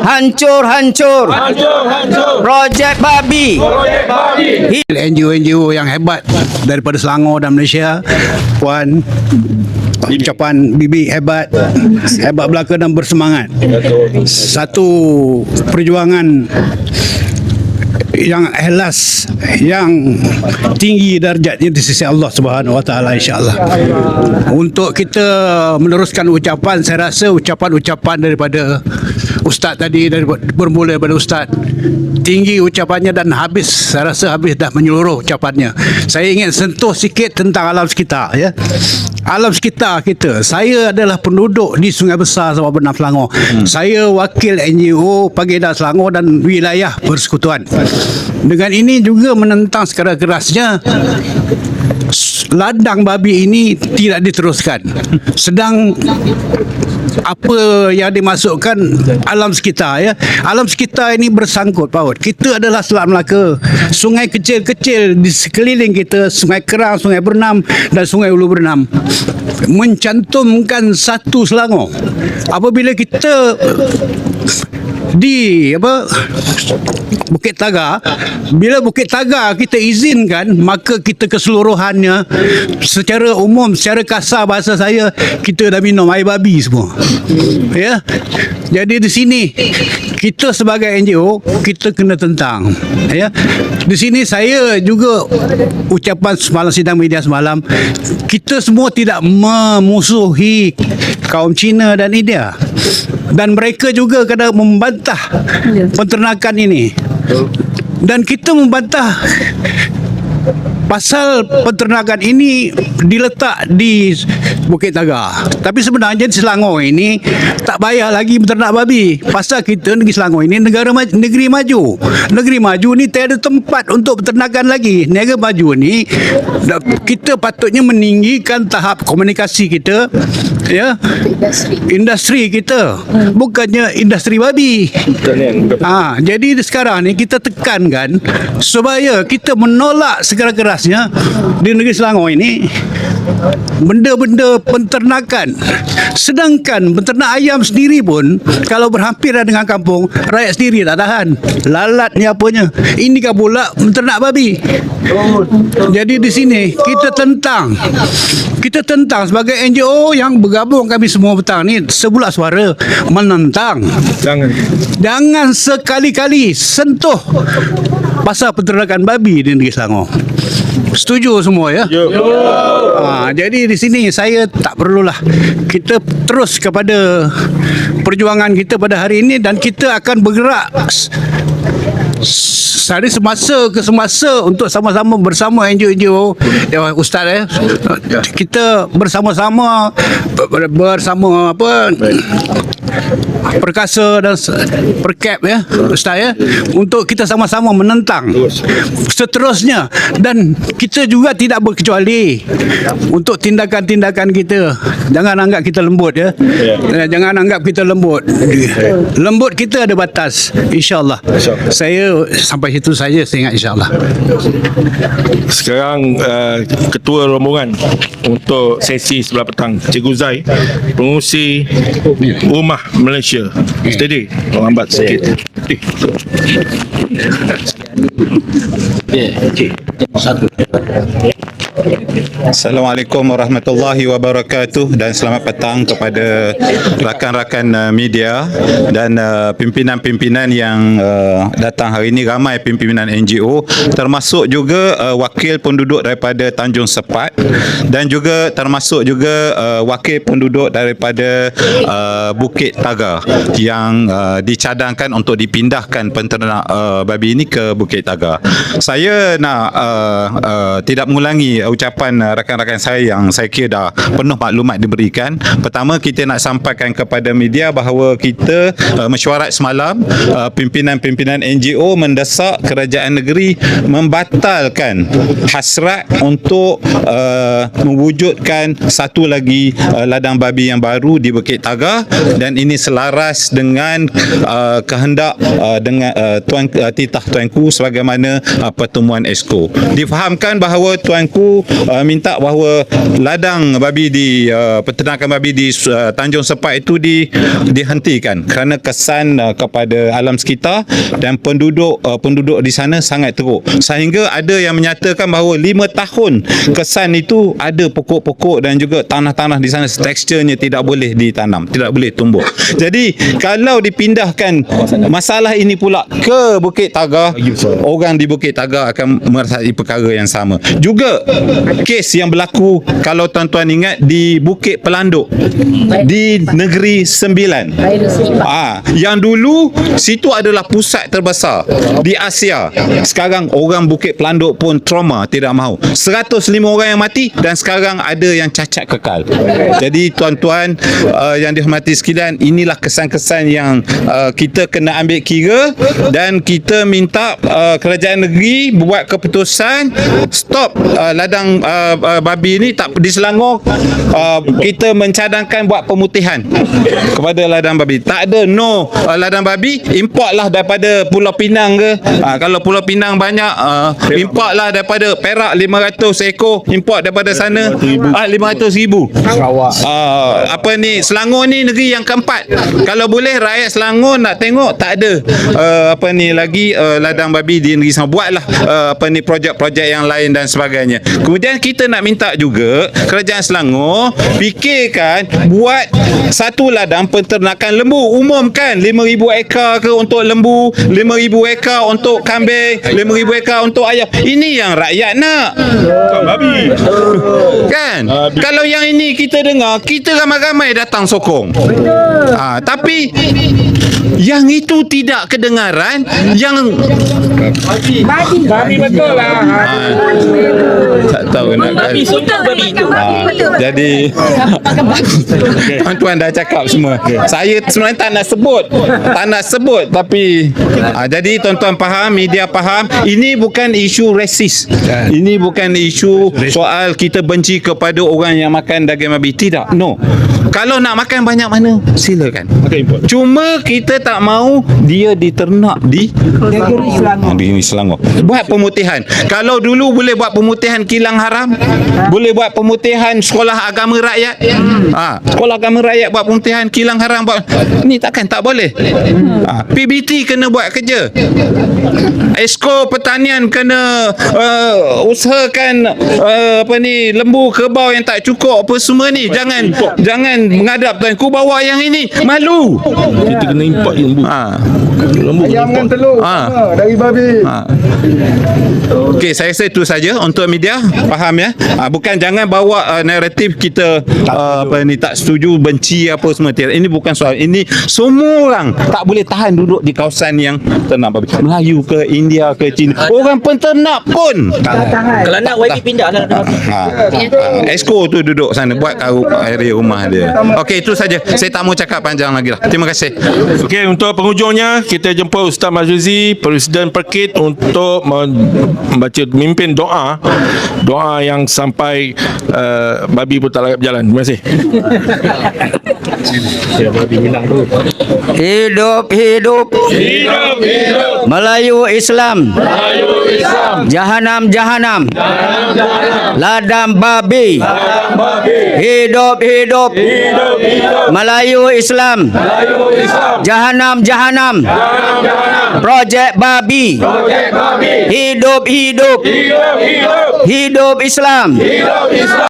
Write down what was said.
Hancur, hancur. Hancur, hancur. Projek babi. Projek babi. NGO-NGO yang hebat daripada Selangor dan Malaysia Puan ucapan Bibi hebat hebat belaka dan bersemangat satu perjuangan yang ikhlas yang tinggi darjatnya di sisi Allah Subhanahu Wa Taala insyaallah. Untuk kita meneruskan ucapan saya rasa ucapan-ucapan daripada ustaz tadi dari bermula daripada ustaz tinggi ucapannya dan habis saya rasa habis dah menyeluruh ucapannya. Saya ingin sentuh sikit tentang alam sekitar ya. Alam sekitar kita. Saya adalah penduduk di Sungai Besar Sabah Benam Selangor. Hmm. Saya wakil NGO Pageda Selangor dan wilayah persekutuan. Dengan ini juga menentang secara kerasnya ladang babi ini tidak diteruskan. Sedang apa yang dimasukkan alam sekitar ya. Alam sekitar ini bersangkut paut. Kita adalah Selat Melaka. Sungai kecil-kecil di sekeliling kita, Sungai Kerang, Sungai Bernam dan Sungai Ulu Bernam mencantumkan satu Selangor. Apabila kita di apa Bukit Tagar bila Bukit Tagar kita izinkan maka kita keseluruhannya secara umum secara kasar bahasa saya kita dah minum air babi semua. Ya? Jadi di sini kita sebagai NGO kita kena tentang. Ya? Di sini saya juga ucapan semalam sidang media semalam kita semua tidak memusuhi kaum Cina dan India dan mereka juga kadang membantah penternakan ini dan kita membantah pasal penternakan ini diletak di Bukit Tagar. Tapi sebenarnya di Selangor ini tak payah lagi beternak babi. Pasal kita negeri Selangor ini negara maju, negeri maju. Negeri maju ni tiada tempat untuk peternakan lagi. Negara maju ni kita patutnya meninggikan tahap komunikasi kita ya. Industri. Industri kita. Bukannya industri babi. Ha, jadi sekarang ni kita tekankan supaya kita menolak segera kerasnya di negeri Selangor ini benda-benda penternakan sedangkan penternak ayam sendiri pun kalau berhampiran dengan kampung rakyat sendiri tak tahan. Lalat ni apanya. Ini kan pula penternak babi. Jadi di sini kita tentang kita tentang sebagai NGO yang bergabung kami semua petang ni sebulat suara menentang. Jangan. jangan sekali-kali sentuh pasal penternakan babi di negeri Selangor Setuju semua ya? Yo. Ha, jadi di sini saya tak perlulah kita terus kepada perjuangan kita pada hari ini dan kita akan bergerak Sehari semasa ke semasa untuk sama-sama bersama NGO-NGO ya, Ustaz eh kita bersama-sama bersama apa perkasa dan perkap ya Ustaz ya untuk kita sama-sama menentang seterusnya. Dan kita juga tidak berkecuali untuk tindakan-tindakan kita. Jangan anggap kita lembut ya. Yeah. jangan anggap kita lembut. Lembut kita ada batas insyaallah. Saya sampai situ saja saya ingat insyaallah. Sekarang uh, ketua rombongan untuk sesi sebelah petang Cikgu Zai pengurusi rumah Malaysia. Steady. Lambat sikit. Assalamualaikum warahmatullahi wabarakatuh dan selamat petang kepada rakan-rakan uh, media dan uh, pimpinan-pimpinan yang uh, datang hari ini ramai pimpinan NGO termasuk juga wakil penduduk daripada Tanjung Sepat dan juga termasuk juga wakil penduduk daripada Bukit Tagar yang dicadangkan untuk dipindahkan penternak babi ini ke Bukit Tagar. Saya nak tidak mengulangi ucapan uh, rakan-rakan saya yang saya kira dah penuh maklumat diberikan. Pertama kita nak sampaikan kepada media bahawa kita uh, mesyuarat semalam uh, pimpinan-pimpinan NGO mendesak kerajaan negeri membatalkan hasrat untuk uh, mewujudkan satu lagi uh, ladang babi yang baru di Bukit Tagar dan ini selaras dengan uh, kehendak uh, dengan uh, tuan uh, titah tuanku sebagaimana uh, pertemuan ESCO. Difahamkan bahawa tuanku uh, minta bahawa ladang babi di uh, peternakan babi di uh, Tanjung Sepat itu di dihentikan kerana kesan uh, kepada alam sekitar dan penduduk uh, penduduk di sana sangat teruk. Sehingga ada yang menyatakan bahawa 5 tahun kesan itu ada pokok-pokok dan juga tanah-tanah di sana teksturnya tidak boleh ditanam tidak boleh tumbuh jadi kalau dipindahkan masalah ini pula ke Bukit Tagar orang di Bukit Tagar akan merasai perkara yang sama. Juga kes yang berlaku kalau tuan-tuan ingat di Bukit Pelanduk di Negeri Sembilan. Ah yang dulu situ adalah pusat terbesar di Asia. Sekarang orang Bukit Pelanduk pun trauma tidak mahu. 105 orang yang mati dan sekarang ada yang cacat kekal. Jadi tuan-tuan uh, yang dihormati sekalian inilah kesan-kesan yang uh, kita kena ambil kira dan kita minta uh, kerajaan negeri buat keputusan stop uh, ladang uh, uh, babi ni tak di Selangor uh, kita mencadangkan buat pemutihan kepada ladang babi. Tak ada no. Uh, ladang babi import lah daripada Pulau Pinang ke. Uh, kalau Pulau Pinang banyak uh, import lah daripada Perak 500 ekor import daripada sana. Ah 500 ribu. Uh, apa ni Selangor ni negeri yang keempat. Kalau boleh rakyat Selangor nak tengok tak ada. Uh, apa ni lagi uh, ladang babi di negeri Selangor. Buatlah uh, apa ni projek-projek yang lain dan sebagainya kemudian kita nak minta juga kerajaan Selangor fikirkan buat satu ladang penternakan lembu. Umumkan 5000 ekar ke untuk lembu 5000 ekar untuk kambing 5000 ekar untuk ayam. Ini yang rakyat nak. Babi. kan? Kalau yang ini kita dengar kita ramai-ramai datang sokong. Ha, tapi yang itu tidak kedengaran yang Babi. Betul lah. Tak tahu nak babi tu. Ha, jadi tuan-tuan dah cakap semua. Saya sebenarnya tak nak sebut. Tak nak sebut tapi ha, jadi tuan-tuan faham, media faham, ini bukan isu resis. Ini bukan isu soal kita benci kepada orang yang makan daging babi. Tidak. No. Kalau nak makan banyak mana, silakan. Makan import. Cuma kita tak mau dia diternak di negeri Selangor. Di Selangor. Buat pemutihan. Kalau dulu boleh buat pemutihan kilang haram, boleh buat pemutihan sekolah agama rakyat. Ha, sekolah agama rakyat buat pemutihan kilang haram buat ni takkan tak boleh. Ha, PBT kena buat kerja. Esko pertanian kena uh, usahakan uh, apa ni lembu kerbau yang tak cukup apa semua ni. Jangan jangan menghadap tuan ku bawa yang ini. Malu. Kita kena import lembu. Ha. Lembu kena import. telur Ha. dari babi. Ha. Okey, saya rasa itu saja untuk media. Faham ya? Ha, bukan jangan bawa uh, naratif kita uh, apa ni tak setuju, benci apa semua. Tidak. Ini bukan soal. Ini semua orang tak boleh tahan duduk di kawasan yang ternak babi. Melayu ke India ke China. Orang penternak pun Kalau nak YB pindah lah. Ha. ha. Esko tu duduk sana buat kau area rumah dia. Okey, itu saja. Saya tak mau cakap panjang lagi lah. Terima kasih. Okey, untuk penghujungnya kita jumpa Ustaz Mazuzi, Presiden Perkit untuk membaca mimpin doa doa yang sampai uh, babi pun tak layak berjalan. Terima kasih. Hidup hidup. Hidup, hidup, Melayu Islam. Melayu Islam, Jahanam Jahanam. Ladang babi. Hidup hidup. Hidup, hidup, Melayu Islam. Melayu Islam, Jahanam Jahanam. Projek babi. Projek babi, Hidup hidup. Hidup, hidup, Hidup Islam hidup Islam.